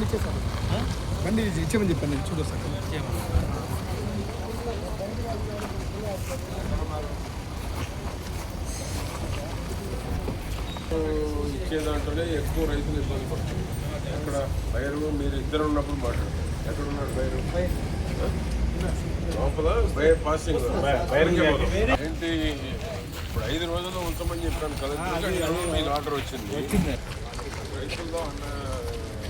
బండి ఇచ్చేసాను బండి ఇచ్చేమని చెప్పాను నేను చూడొస్తాను ఇచ్చే దాంట్లోనే ఎక్కువ రైతులు ఇబ్బంది పడుతుంది అక్కడ బయరు మీరు ఇద్దరు ఉన్నప్పుడు మాట్లాడతారు ఎక్కడ ఉన్నారు బయరు లోపల బయర్ పాసింగ్ ఏంటి ఇప్పుడు ఐదు రోజుల్లో ఉంచమని చెప్పాను కదా మీరు ఆర్డర్ వచ్చింది రైతుల్లో అన్న అన్రెస్ట్ రైతుల్లో మరి అన్నీ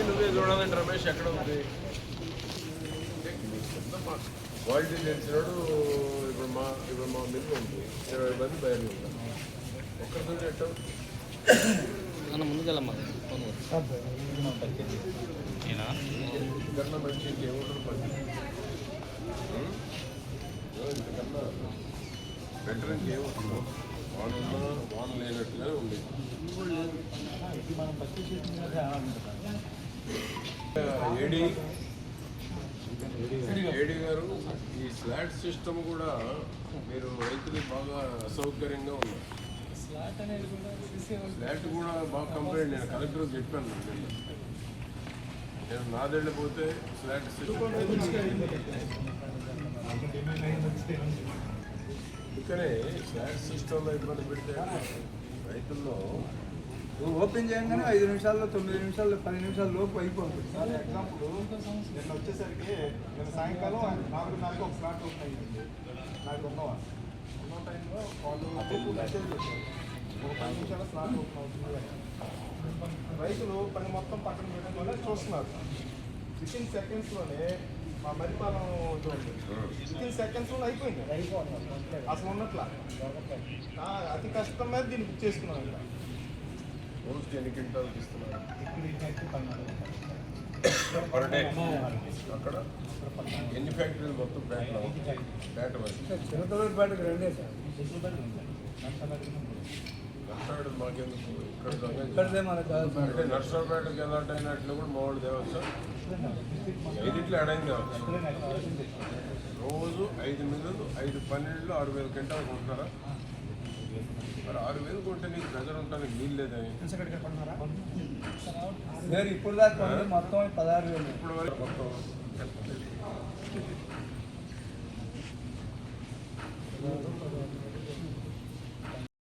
నువ్వే చూడాలంటే రమేష్ ఎక్కడ ఉంది క్వాలిటీ తెలిసినాడు ఇప్పుడు మా ఇప్పుడు మా మిల్లు ఉంది ఇరవై మంది బయలు ఉంటాం ఒక్కరితో మనం ముందుకెళ్ళమ్మా. బెటర్ ఇంకేముంటుందో వాన ఉన్నా వాన లేనట్టుగానే ఉంది ఏడి ఏడి గారు ఈ స్లాట్ సిస్టమ్ కూడా మీరు రైతులకు బాగా అసౌకర్యంగా ఉంది స్లాట్ కూడా బాగా కంప్లైంట్ నేను కలెక్టర్ చెప్పాను. నేను నాదెళ్ళి పోతే సిస్టమ్ అందుకనే స్లాట్ సిస్టంలో ఇబ్బంది పెడితే రైతుల్లో నువ్వు ఓపెన్ చేయగానే ఐదు నిమిషాల్లో తొమ్మిది నిమిషాల్లో పది నిమిషాల లోపు అయిపోతుంది. For example. నిన్న వచ్చేసరికి నిన్న సాయంకాలం నాలుగున్నరకు ఒక స్లాట్ ఓపెన్ అయ్యింది నాకు ఉన్నవా ఉన్న టైంలో వాళ్ళు మెసేజ్ పెట్టారు ఒక పది నిమిషాల స్లాట్ ఓపెన్ అవుతుంది అని రైతులు పని మొత్తం పక్కన పెట్టడం వల్ల చూస్తున్నారు వితిన్ సెకండ్స్లోనే మా మరిపాలెం ఇది ఉంది వితిన్ సెకండ్స్లో అయిపోయింది. అసలు ఉన్నట్ల? ఆ, అతి కష్టం మీద దీన్ని బుక్ చేసుకున్నాను ఇక్కడ రోజుకి ఎన్ని క్వింటాలు ఇస్తున్నారు ఇక్కడ ఇక్కడికి పన్నాడు పర్ డే అక్కడ? ఎన్ని ఫ్యాక్టరీలు మొత్తం పేట వరకు. చిన్నతోటిపాటికి రెండే సార్. నర్సాడు మాకెందుకు ఇక్కడ నర్సరావుపేటకి ఎలాంటి అయినట్లు కూడా మామూలు వాళ్ళు తేవచ్చు ఐదింట్లో అడైంది రోజు ఐదు మిల్లులు ఐదు పన్నెండులో ఆరు వేల క్వింటాలు కొంటున్నారా మరి ఆరు వేలు కొంటే నీకు ప్రజలు ఉంటానికి నీళ్ళు లేదని ఇప్పుడు దాకా మొత్తం పదహారు వేలు ఇప్పుడు వరకు మొత్తం